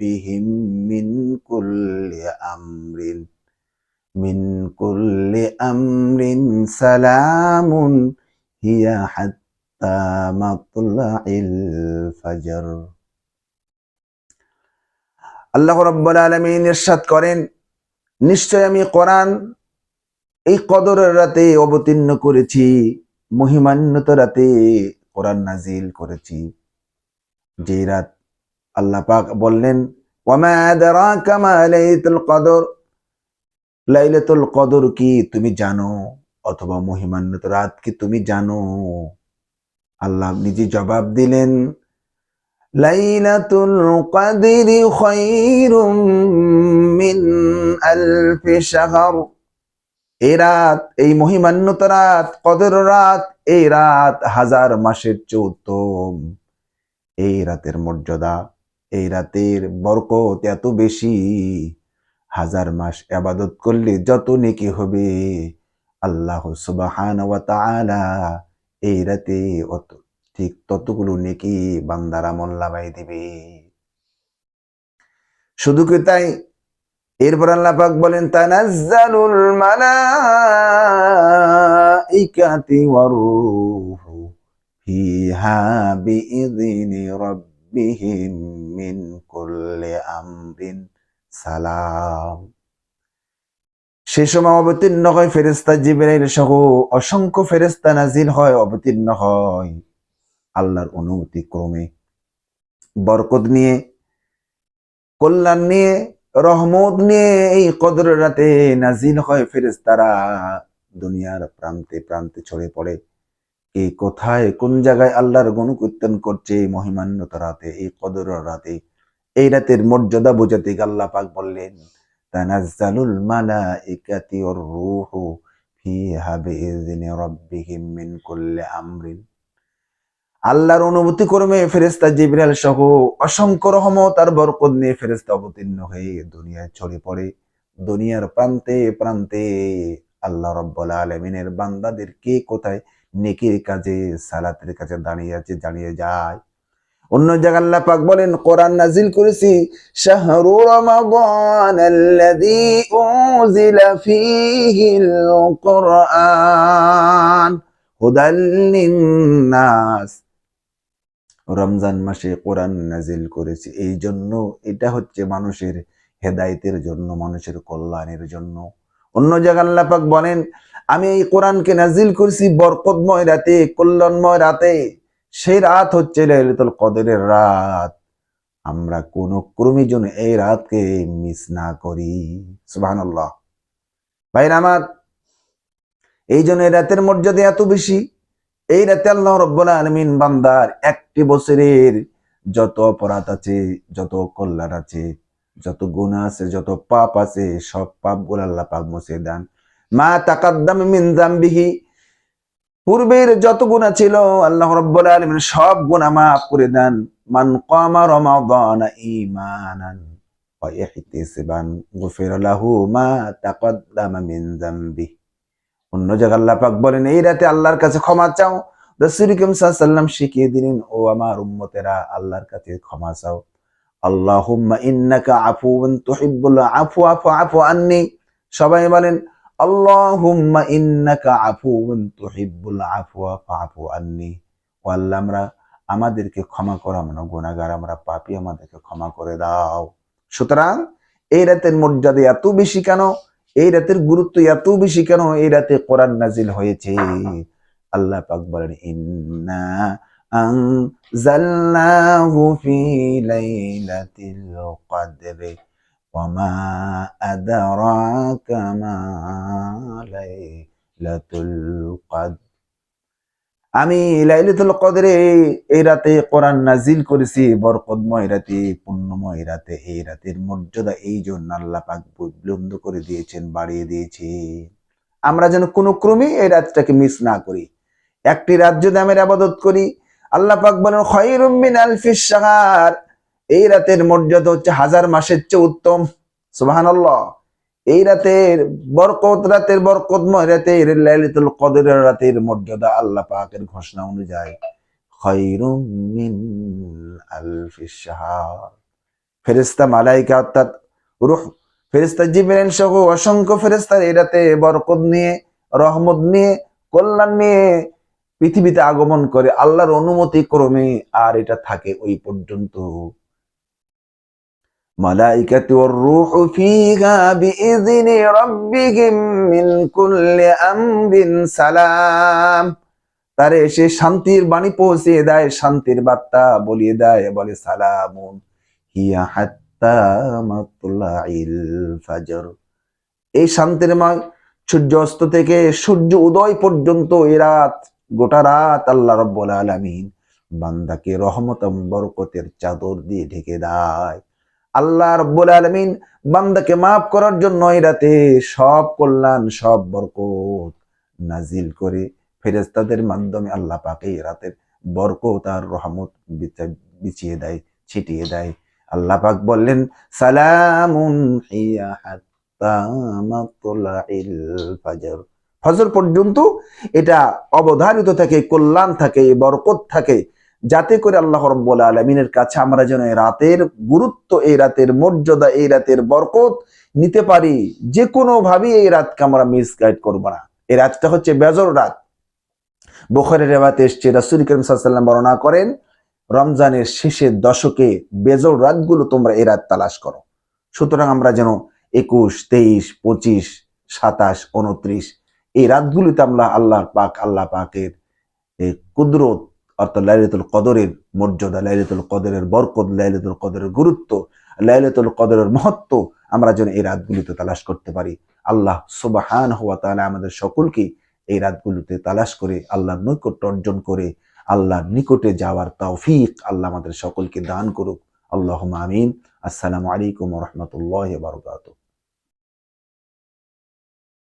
من كل أمر من كل أمر سلام هي حتى مطلع الفجر আল্লাহ রব্বুল আলমিন ইরশাদ করেন নিশ্চয় আমি কোরআন এই কদরের রাতে অবতীর্ণ করেছি মহিমান্বিত রাতে কোরআন নাজিল করেছি যে রাত আল্লাহ পাক বললেন কদর। লাইলাতুল কদর কি তুমি জানো? অথবা মহিমান্বিত রাত কি তুমি জানো? আল্লাহ নিজে জবাব দিলেন, লাইলাতুল কদরি খায়রুম মিন আলফি শাহর। এই রাত, এই মহিমান্বিত রাত, কদর রাত, এই রাত হাজার মাসের চৌত্তম এই রাতের মর্যাদা এই রাতের বরকত এত বেশি। হাজার মাস আবাদত করলে যত নেকি হবে। আল্লাহ সুবাহান এই রাতে অত ঠিক ততগুলো নেকি বান্দারা মোল্লাবাই দিবে। শুধু কি তাই? এরপর আল্লাহ পাক বলেন, তানাজ্জালুল মালাইকাতি ওয়ারূহু ফিহা বিইذনি রাব্বিহিম মিন কুল্লি আমরিন সালাম সে সময় অবতীর্ণ হয় ফেরেস্তা জিবরাইল সহ অসংখ্য ফেরেস্তা নাজিল হয়, অবতীর্ণ হয় আল্লাহর অনুমতি ক্রমে। বরকত নিয়ে, কল্যাণ নিয়ে, রহমত নিয়ে এই কদর রাতে নাজিল হয় ফেরেস্তারা দুনিয়ার প্রান্তে প্রান্তে ছড়ে পড়ে। কে কোথায় কোন জায়গায় আল্লাহর গণকীর্তন করছে এই মহিমান্যত রাতে, এই কদর রাতে? এই রাতের মর্যাদা বোঝাতে আল্লাহ পাক বললেন, তানাজ্জালুল মালাইকাতি ওয়ার রূহু ফিহা বিইذনি রাব্বিহিম মিন কুল্লি আমরিন। আল্লাহর অনুভূতি কর্মে ফেরেস্তা জিবরাল সহ অসংখ্য রহমত আর বরকত নিয়ে ফেরেস্তা অবতীর্ণ হয়ে দুনিয়ায় ছড়িয়ে পড়ে। দুনিয়ার প্রান্তে প্রান্তে আল্লাহ রব্বুল আলমিনের বান্দাদের কে কোথায় নেকির কাজে, সালাতের কাছে দাঁড়িয়ে আছে দাঁড়িয়ে যায়। অন্য জায়গায় আল্লাহ পাক বলেন, কোরআন নাজিল করেছি, শাহরু রমাদান আল্লাযী উনজিলা ফীহিল রমজান মাসে কোরআন নাজিল করেছি এই জন্য এটা হচ্ছে মানুষের হেদায়েতের জন্য, মানুষের কল্যাণের জন্য। অন্য জায়গায় আল্লাহ পাক বলেন, আমি এই কোরআনকে নাজিল করেছি বরকতময় রাতে, কল্যাণময় রাতে। সেই রাত হচ্ছে লাইলাতুল কদরের রাত। আমরা কোন ক্রমে জন্য এই রাতকে মিস না করি। সুবহানাল্লাহ। ভাইরা আমার, এই জন্য এই রাতের মর্যাদা এত বেশি। এই রাতে আল্লাহ রব্বুল আলমিন বান্দার একটি বছরের যত অপরাধ আছে, যত কল্যাণ আছে যত গুণা আছে, যত পাপ আছে, সব পাপগুলো আল্লাহ পাক মুছে দেন। মা তাকাদ্দাম মিন জামবিহি পূর্বের যত গুণা ছিল, আল্লাহ রব্বুল আলমিন সব গুণা মাফ করে দেন। মান কামা রমাদান ঈমানান ওয়া ইহতিসাবান গুফির লাহু মা তাকাদ্দামা মিন জামবিহি অন্য জায়গায় আল্লাহ পাক বলেন, এই রাতে আল্লাহর কাছে ক্ষমা চাও। রসুল করিম সাল্লাম শিখিয়ে দিলেন, ও আমার উম্মতেরা, আল্লাহর কাছে ক্ষমা চাও। আফওয়া ফাআফু আন্নি। সবাই বলেন ও আল্লাহ, আমরা আমাদেরকে ক্ষমা করো, আমরা গুনাহগার, আমরা পাপি, আমাদেরকে ক্ষমা করে দাও। সুতরাং এই রাতের মর্যাদা এত বেশি কেন? এই রাতের গুরুত্ব এত বেশি কেন? এই রাতে কোরআন নাজিল হয়েছে। আল্লাহ পাক বলেন, ইন্না আনজালনাহু ফি লাইলাতিল কদরি ওয়ামা আদরাকা মা লাইলাতুল কদর আমি লাইলাতুল কদরে এই রাতে কোরআন নাজিল করেছি বরকতময় রাতে পুণ্যময় রাতে এই রাতের মর্যাদা এই জন্য আল্লাহ পাক বুলন্দ করে দিয়েছেন, বাড়িয়ে দিয়েছে। আমরা যেন কোনো ক্রমে এই রাতটাকে মিস না করি। একটি রাত যদি আমি আবাদত করি আল্লাহ পাক বলেন, খয়রুম মিন আলফিস শাহর। এই রাতের মর্যাদা হচ্ছে হাজার মাসের চেয়ে উত্তম। সুবহানাল্লাহ। এই রাতের বরকত, রাতের বরকতময় রাতের লাইলাতুল কদরের রাতের মর্যাদা আল্লাহ পাকের ঘোষণা অনুযায়ী। খয়রুম মিন আলফিস শাহর। ফেরেশতা মালাইকা অর্থাৎ রূহ, ফেরেশতা জিবরাইল সহ অসংখ্য ফেরেশতার এই রাতে বরকত নিয়ে, রহমত নিয়ে, কল্যাণ নিয়ে পৃথিবীতে আগমন করে আল্লাহর অনুমতি ক্রমে আর এটা থাকে ওই পর্যন্ত। শান্তির বাণী পৌঁছে দেয়, শান্তির বার্তা বলিয়ে দেয়, বলে এই শান্তির মা সূর্য অস্ত থেকে সূর্য উদয় পর্যন্ত এ রাত গোটা রাত আল্লাহ রব্বুল আলামিন বান্দাকে রহমত বরকতের চাদর দিয়ে ঢেকে দেয়। আল্লাহ রব্বুল আলামিন বান্দাকে মাফ করার জন্য এই রাতে সব কল্যাণ, সব বরকত নাজিল করে ফেরেস্তাদের মাধ্যমে আল্লাহ পাকে এই রাতের বরকত আর রহমত বিছিয়ে দেয়, ছিটিয়ে দেয়। আল্লাহ পাক বললেন, সালামুন হিয়া হাত্তা মাতলাইল ফাজর। ফজর পর্যন্ত এটা অবধারিত থাকে, কল্যাণ থাকে, বরকত থাকে। যাতে করে আল্লাহ রব্বুল আলমিনের কাছে আমরা যেন এই রাতের গুরুত্ব, এই রাতের মর্যাদা, এই রাতের বরকত নিতে পারি। যে কোনো ভাবে এই রাতকে আমরা মিসগাইড করব না। এই রাতটা হচ্ছে বেজর রাত। বোখরের রেবাতে এসছে, রাসুল করিম সাল্লাম বর্ণনা করেন, রমজানের শেষের দশকে বেজর রাতগুলো তোমরা এই রাত তালাশ করো। সুতরাং আমরা যেন একুশ, তেইশ, পঁচিশ, সাতাশ, উনত্রিশ এই রাতগুলিতে আমরা আল্লাহ পাক, আল্লাহ পাকের কুদরত, অর্থাৎ লাইলাতুল কদরের মর্যাদা, লাইলাতুল কদরের বরকত, লাইলাতুল কদরের গুরুত্ব, লাইলাতুল কদরের মহত্ব আমরা যেন এই রাতগুলিতে তালাশ করতে পারি। আল্লাহ সুবাহান হওয়া তাহলে আমাদের সকলকে এই রাতগুলিতে তালাশ করে, আল্লাহর নৈকট্য অর্জন করে, আল্লাহর নিকটে যাওয়ার তৌফিক আল্লাহ আমাদের সকলকে দান করুক। আল্লাহ আমিন। আসসালামু আলাইকুম রহমতুল্লাহ বারকাতুহ।